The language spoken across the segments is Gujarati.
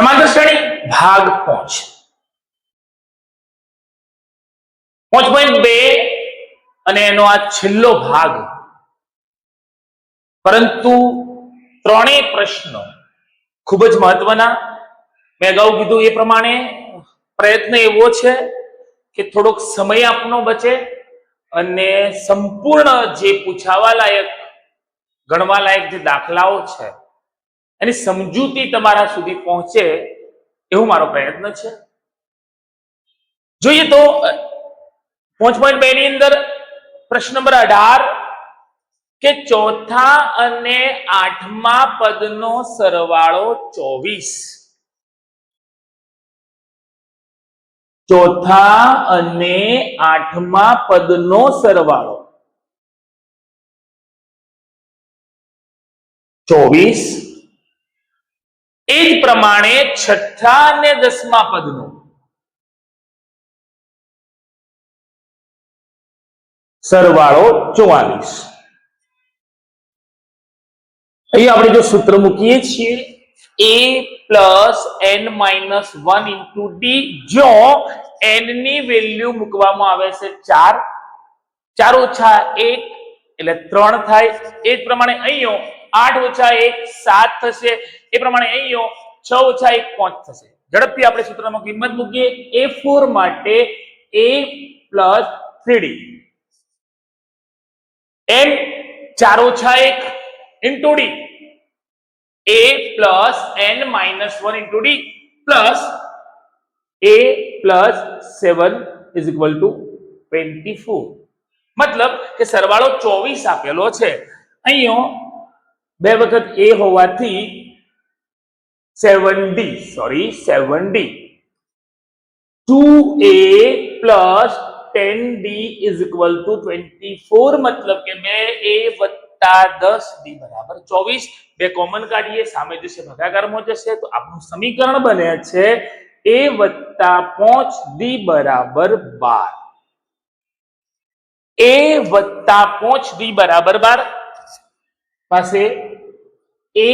સમાંતર શ્રેણી, ભાગ પાંચ. પોચ પોઈન્ટ બે અને એનો આ છેલ્લો ભાગ. પરંતુ ત્રણેય પ્રશ્નો ખૂબ જ મહત્વના. મેં અગાઉ કીધું એ પ્રમાણે પ્રયત્ન એવો છે કે થોડોક સમય આપનો બચે અને સંપૂર્ણ જે પૂછાવા લાયક ગણવા લાયક જે દાખલાઓ છે એની સમજૂતી તમારા સુધી પહોંચે એવું મારો પ્રયત્ન છે. જોઈએ તો, પાંચ પોઈન્ટ બે ની અંદર પ્રશ્ન નંબર અઢાર કે ચોથા અને આઠમા પદનો સરવાળો ચોવીસ. ચોથા અને આઠમા પદનો સરવાળો ચોવીસ. એ જ પ્રમાણે છઠ્ઠા અને દસમા પદનો. સરવાળો ચોવાલીસ. અહીં આપણે જો સૂત્ર મૂકીએ છીએ, A plus N minus one into D જો એનની વેલ્યુ મૂકવામાં આવે છે ચાર. ચાર ઓછા એક, એટલે ત્રણ થાય. એ જ પ્રમાણે અહીંયો આઠ ઓછા એક સાત થશે. એ પ્રમાણે અહીંયો છ ઓછા એક પાંચ થશે. ઝડપથી આપણે સૂત્રમાં કિંમત મૂકીએ. એ ફોર માટે એ પ્લસ થ્રીડી એમ ચાર ઓછા એક into D A plus N minus one into D plus A plus seven is equal to twenty four મતલબ કે સરવાળો ચોવીસ આપેલો છે. અહીંયા બે વખત એ હોવાથી seven D sorry seven D two A plus ten D is equal to twenty four મતલબ કે બે એ વત્તા દસ ડી બરાબર ચોવીસ. બે કોમન કાઢીએ, સામે જશે, ભાગાકારમાં જશે, તો આપણું સમીકરણ બને છે એ વત્તા પાંચ ડી બરાબર બાર. એ વત્તા પાંચ ડી બરાબર બાર. પાસે એ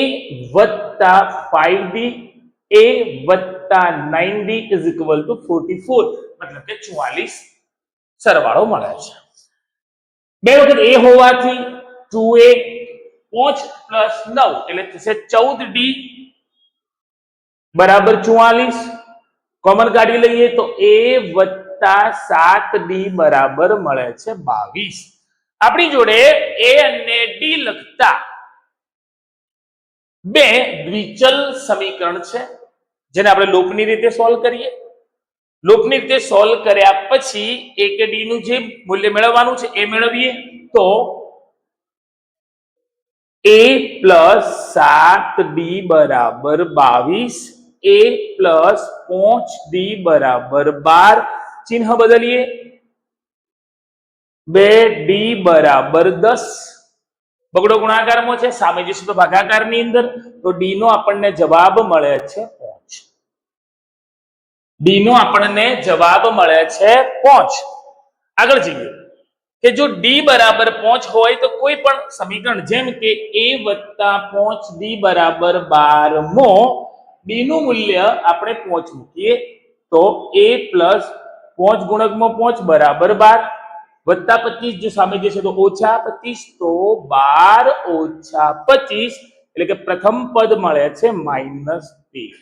વત્તા ફાઈવ બી એ વત્તા nine B is equal to forty four મતલબ કે ચુવાલીસ સરવાળો મળે છે. બે વખત એ હોવાથી ટુ એ પાંચ પ્લસ નવ, એટલે થશે ચૌદ ડી બરાબર ચુવાલીસ. કોમન કાઢી લઈએ તો એ વત્તા સાત ડી બરાબર મળે છે બાવીસ. આપણી જોડે એ અને ડી લખતા બે દ્વિચલ સમીકરણ છે, જેને આપણે લોપની રીતે સોલ્વ કરીએ. લોપની રીતે સોલ્વ કર્યા પછી એ કે ડી નું જે મૂલ્ય મેળવવાનું છે, એ મેળવીએ તો એ પ્લસ સાત ડી બરાબર બાવીસ, એ પ્લસ પાંચ ડી બરાબર બાર. ચિહ્ન બદલીએ. બે ડી બરાબર દસ. બગડો ગુણાકારમાં છે, સામે જઈશું તો ભાગાકારની અંદર. તો ડી નો આપણને જવાબ મળે છે પાંચ. ડી નો આપણને જવાબ મળે છે પાંચ. આગળ જઈએ. કે જો ડી બરાબર પાંચ હોય તો કોઈ પણ સમીકરણ, જેમ કે એ વત્તા પાંચ ડી બરાબર બાર મો ડી નું મૂલ્ય આપણે પાંચ મૂકીએ તો એ પ્લસ પાંચ ગુણકમાં પાંચ બરાબર બાર. વત્તા પચીસ જો સામે જશે તો ઓછા પચીસ, તો બાર ઓછા પચીસ. એટલે કે પ્રથમ પદ મળે છે માઇનસ તેર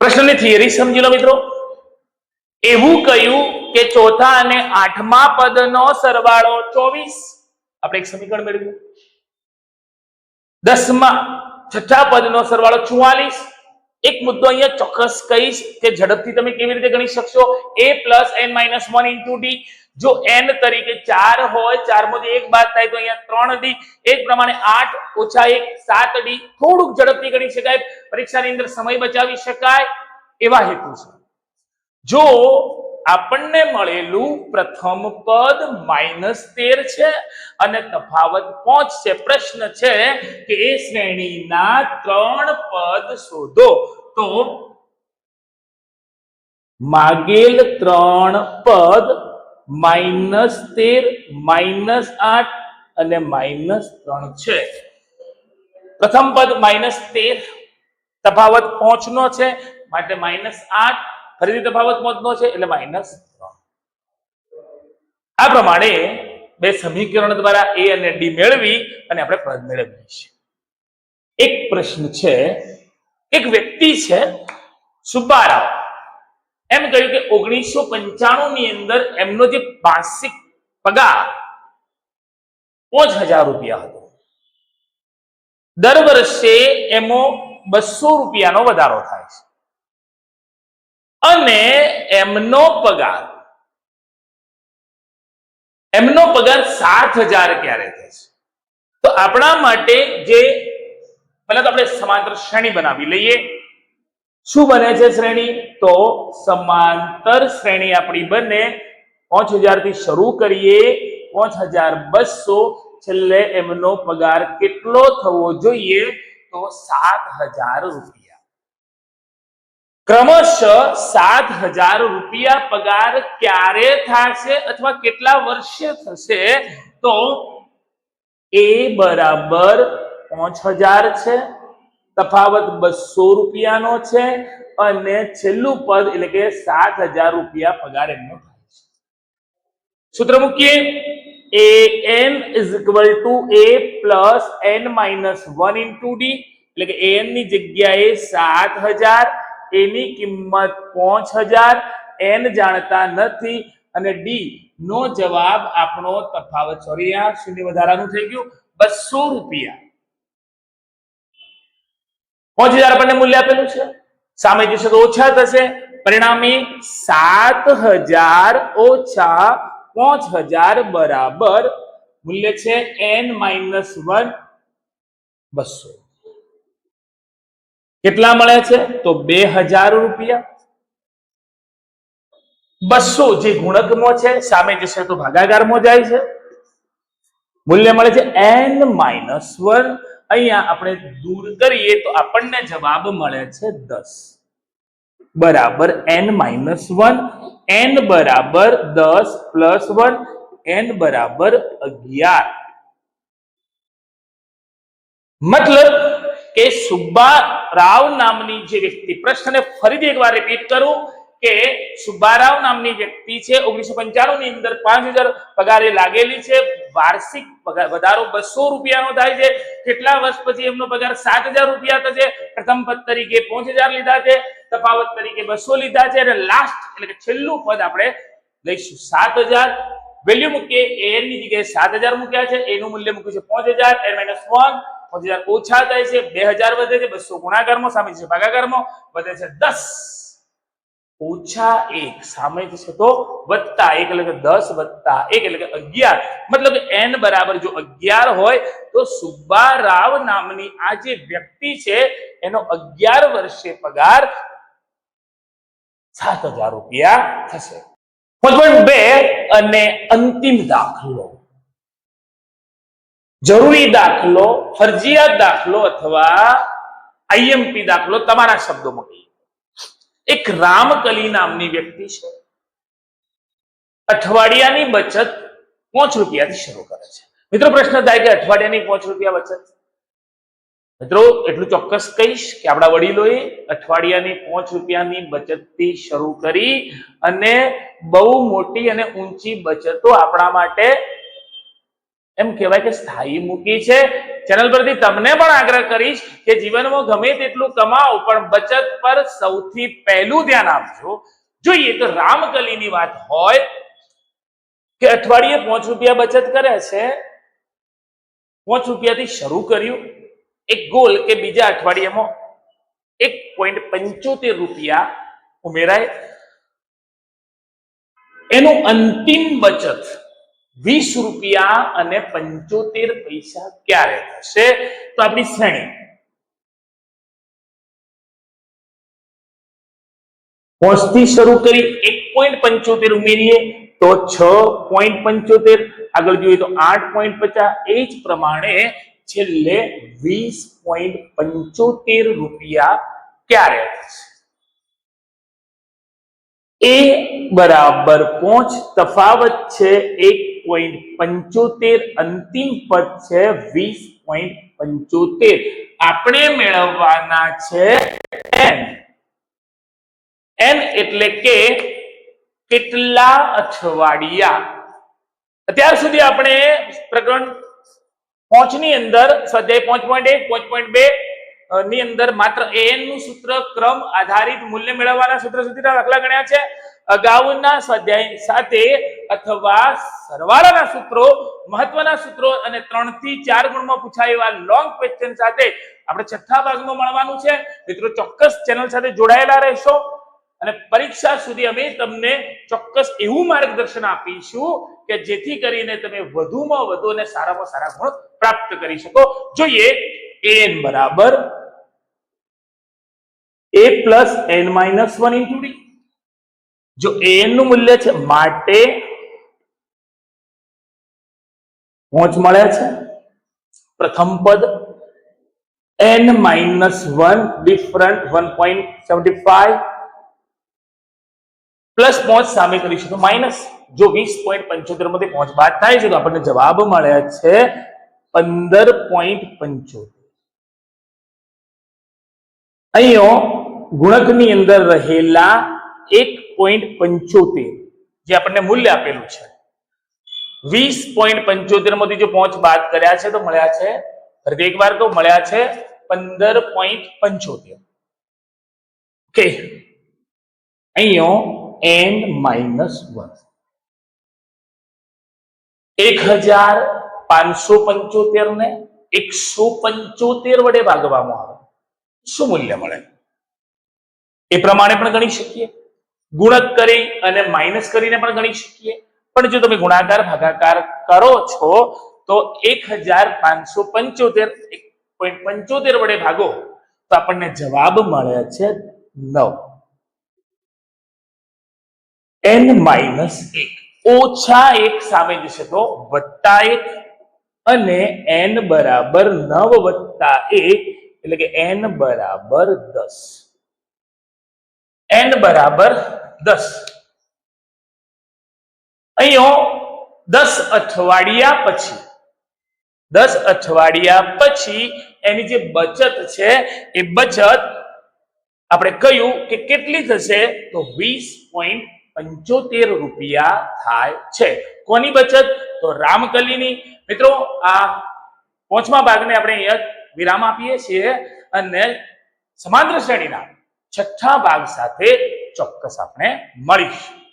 પ્રશ્નની થિયરી સમજી લો મિત્રો. એવું કહ્યું કે ચોથા અને આઠમા પદનો સરવાળો ચોવીસ. આપણે એક સમીકરણ મેળવ્યું. દસમા, છઠ્ઠા પદનો સરવાળો ચુવાલીસ. એક મુદ્દો અહીંયા ચોક્કસ કહીશ કે ઝડપથી તમે કેવી રીતે ગણી શકશો? A plus N minus one into D જો એન તરીકે ચાર હોય ચારમાંથી એક બાદ થાય તો અહીંયા ત્રણ ડી એ જ પ્રમાણે આઠ ઓછા એક, સાત ડી થોડુંક ઝડપથી ગણી શકાય. પરીક્ષાની અંદર સમય બચાવી શકાય એવા હેતુ છે. જો આપણને મળેલું પ્રથમ પદ માઇનસ તેર છે અને તફાવત પાંચ છે. પ્રશ્ન છે કે એ શ્રેણીના ત્રણ પદ શોધો તો માગેલ ત્રણ પદ માઇનસ તેર, માઇનસ આઠ અને માઇનસ ત્રણ છે. પ્રથમ પદ માઇનસ તેર, તફાવત પહોંચનો છે. માટે માઇનસ આઠ ફરીથી તફાવત મોજનો છે એટલે માઇનસ આ પ્રમાણે બે સમીકરણ દ્વારા એ અને ડી મેળવી અને આપણે પદ મેળવીએ છીએ. એક પ્રશ્ન છે, એક વ્યક્તિ છે, સુબ્બારાવ. એમ કહ્યું કે ઓગણીસો પંચાણું ની અંદર એમનો જે માસિક પગાર પાંચ હજાર રૂપિયા હતો. દર વર્ષે એમો બસો રૂપિયાનો વધારો થાય છે. અને એમનો પગાર. એમનો પગાર સાત હજાર ક્યારે થશે તો આપણા માટે જે પહેલા તો આપણે સમાંતર શ્રેણી બનાવી લઈએ. શું બને છે શ્રેણી? તો સમાંતર શ્રેણી આપણી બને. પાંચ હજારથી શરૂ કરીએ. પાંચ હજાર બસો. છેલ્લે એમનો પગાર કેટલો થવો જોઈએ? તો સાત હજાર રૂપિયા. ક્રમશઃ સાત હજાર રૂપિયા પગાર ક્યારે થશે અથવા કેટલા વર્ષે થશે? તો એ બરાબર પાંચ હજાર છે. તફાવત બસો રૂપિયાનો છે અને છેલ્લું પદ એટલે કે સાત હજાર રૂપિયા પગાર એમનો થાય સૂત્ર મૂકીએ. A N is equal to A plus N minus one into D એટલે કે એનની જગ્યાએ સાત હજાર એની કિંમત પાંચ હજાર, એન જાણતા નથી. અને ડી, નો જવાબ આપણો તફાવત. સોરી આ શૂન્ય વધારાનું થઈ ગયું. બસો રૂપિયા. પાંચ હજાર આપણને મૂલ્ય આપેલું છે. સામે જશે તો ઓછા થશે. પરિણામે સાત હજાર ઓછા પાંચ હજાર બરાબર. મૂલ્ય છે એન માઇનસ વન. બસો. કેટલા મળે છે? તો બે હજાર રૂપિયા. બસો જે ગુણકમાં છે, સામે જશે તો ભાગાકારમાં જાય છે. મૂલ્ય મળે છે એન માઇનસ વન. અહીંયા આપણે દૂર કરીએ તો આપણને જવાબ મળે છે દસ. બરાબર એન માઇનસ વન. એન બરાબર દસ પ્લસ વન. એન બરાબર અગિયાર. મતલબ કે સુબ્બા રાવ નામની જે વ્યક્તિ, પ્રશ્નને ફરીથી એકવાર રિપીટ કરું કે સુબ્બારાવ નામની વ્યક્તિ છે, ઓગણીસો પંચાણું ની અંદર પાંચ હજાર પગારે લાગેલી છે, વાર્ષિક વધારો બસો રૂપિયાનો થાય છે, કેટલા વર્ષ પછી એમનો પગાર સાત હજાર રૂપિયા થશે, પ્રથમ પદ તરીકે પાંચ હજાર લીધા છે, તફાવત તરીકે બસો લીધા છે, અને લાસ્ટ એટલે કે છેલ્લું પદ આપણે લઈશું, સાત હજાર. વેલ્યુ મૂકીએ એ ની જગ્યાએ સાત હજાર મૂક્યા છે એનું મૂલ્ય મૂક્યું છે પાંચ હજાર એ માઇનસ વન હજાર ઓછા થાય છે, બે હજાર વધે છે, બસો ગુણાકારમાં સામે છે, ભાગાકારમાં વધે છે, દસ. ઓછા એક સામે જશે તો વત્તા એક, એટલે કે દસ વત્તા એક, એટલે કે અગિયાર. મતલબ એન બરાબર જો અગિયાર હોય, તો સુબ્બારાવ નામની આ જે વ્યક્તિ છે, એનો અગિયાર વર્ષે પગાર સાત હજાર રૂપિયા થશે. પોઈન્ટ બે અને અંતિમ દાખલો. જરૂરી દાખલો, ફરજિયાત દાખલો અથવા આઈએમપી દાખલો તમારા શબ્દોમાં કહીએ. એક રામકલી નામની વ્યક્તિ છે. અઠવાડિયાની બચત પાંચ રૂપિયાથી શરૂ કરે છે. મિત્રો, પ્રશ્ન થાય કે અઠવાડિયાની પાંચ રૂપિયા બચત? મિત્રો, એટલું ચોક્કસ કહીશ કે આપણા વડીલોએ અઠવાડિયાની પાંચ રૂપિયાની બચતથી શરૂ કરી અને બહુ મોટી અને ઊંચી બચતો આપણા માટે એમ કહેવાય કે સ્થાયી મૂકી છે. ચેનલ પરથી તમને પણ આગ્રહ કરીશ કે જીવનમાં ગમે તેટલું કમાઓ, પણ બચત પર સૌથી પહેલું ધ્યાન આપજો. જોઈએ તો રામકલીની વાત હોય કે અઠવાડિયે પાંચ રૂપિયા બચત કરે છે. પાંચ રૂપિયાથી શરૂ કર્યું. એક ગોલ કે બીજા અઠવાડિયામાં એક પોઈન્ટ પંચોતેર રૂપિયા ઉમેરાય. એનું અંતિમ બચત વીસ રૂપિયા અને પંચોતેર પૈસા ક્યારે થશે? તો આપણી શ્રેણી. પોસ્ટથી શરૂ કરી એક પોઈન્ટ પંચોતેર ઉમેરીએ તો છ પોઈન્ટ પંચોતેર. આગળ જોઈએ તો આઠ પોઈન્ટ પચાસ. એ જ પ્રમાણે છેલ્લે વીસ પોઈન્ટ પંચોતેર રૂપિયા ક્યારે થશે? એ બરાબર પોચ. તફાવત છે એક પોઈન્ટ પંચોતેર, અંતિમ પદ છે વીસ પોઈન્ટ પંચોતેર. આપણે મેળવવાના છે એન એન એટલે કે કેટલા અઠવાડિયા? અત્યાર સુધી આપણે પ્રકરણ પોંચની અંદર સ્વાધ્યાય પાંચ પોઈન્ટ એક પોઈન્ટ બે ની અંદર માત્ર એનનું સૂત્ર ક્રમ આધારિત મૂલ્ય મેળવવાના સૂત્ર સુધીના દાખલા ગણ્યા છે. અગાઉના સ્વાધ્યાય સાથે અથવા સરવાળાના સૂત્રો, મહત્વના સૂત્રો અને ત્રણથી ચાર ગુણમાં પૂછાય લોંગ ક્વેશ્ચન સાથે આપણે છઠ્ઠા ભાગમાં મળવાનું છે. મિત્રો, ચોક્કસ ચેનલ સાથે જોડાયેલા રહેશો અને પરીક્ષા સુધી અમે તમને ચોક્કસ એવું માર્ગદર્શન આપીશું કે જેથી કરીને તમે વધુમાં વધુ અને સારામાં સારા ગુણ પ્રાપ્ત કરી શકો. જોઈએ એન બરાબર A plus N minus one into D જો એનનું મૂલ્ય છે, માટે પહોંચ મળે છે. પ્રથમ પદ N minus one different one point seventy five plus પહોંચ સામે કરીશું તો માઇનસ જો વીસ પોઈન્ટ પંચોતેરમાંથી પહોંચ બાદ થાય છે, તો આપણને જવાબ મળે છે પંદર પોઈન્ટ પંચોતેર. અહીંયો ગુણકની અંદર રહેલા એક પોઈન્ટ પંચોતેર, જે આપણને મૂલ્ય આપેલું છે. વીસ પોઈન્ટ પંચોતેરમાંથી જો પહોંચ બાદ કર્યા છે તો મળ્યા છે ફરીથી એકવાર વાર કહું, મળ્યા છે પંદર પોઈન્ટ પંચોતેર. ઓકે અહીંયો એન માઇનસ વન એક હજાર પાંચસો પંચોતેર ને એકસો પંચોતેર વડે ભાગવામાં આવે. શું મૂલ્ય મળે? એ પ્રમાણે પણ ગણી શકીએ. ગુણક કરી અને માઇનસ કરીને પણ ગણી શકીએ. પણ જો તમે ગુણાકાર, ભાગાકાર કરો છો, તો એક હજાર પાંચસો પંચોતેર પંચોતેર વડે ભાગો, તો આપણને જવાબ મળે છે નવ. એન માઇનસ એક. ઓછા એક સામે જશે તો વત્તા એક અને એન બરાબર નવ વત્તા એક એટલે કે એન બરાબર દસ. એન બરાબર દસ. અહીંયા દસ અઠવાડિયા પછી, દસ અઠવાડિયા પછી એની જે બચત છે એ બચત આપણે કહ્યું કે કેટલી થશે તો વીસ પોઈન્ટ પંચોતેર રૂપિયા થાય છે. કોની બચત? તો રામકલીની. મિત્રો, આ પોચમા ભાગને આપણે અહીંયા વિરામ આપીએ છીએ અને સમાંતર શ્રેણીના છઠ્ઠા ભાગ સાથે ચોક્કસ આપણે મળીશું.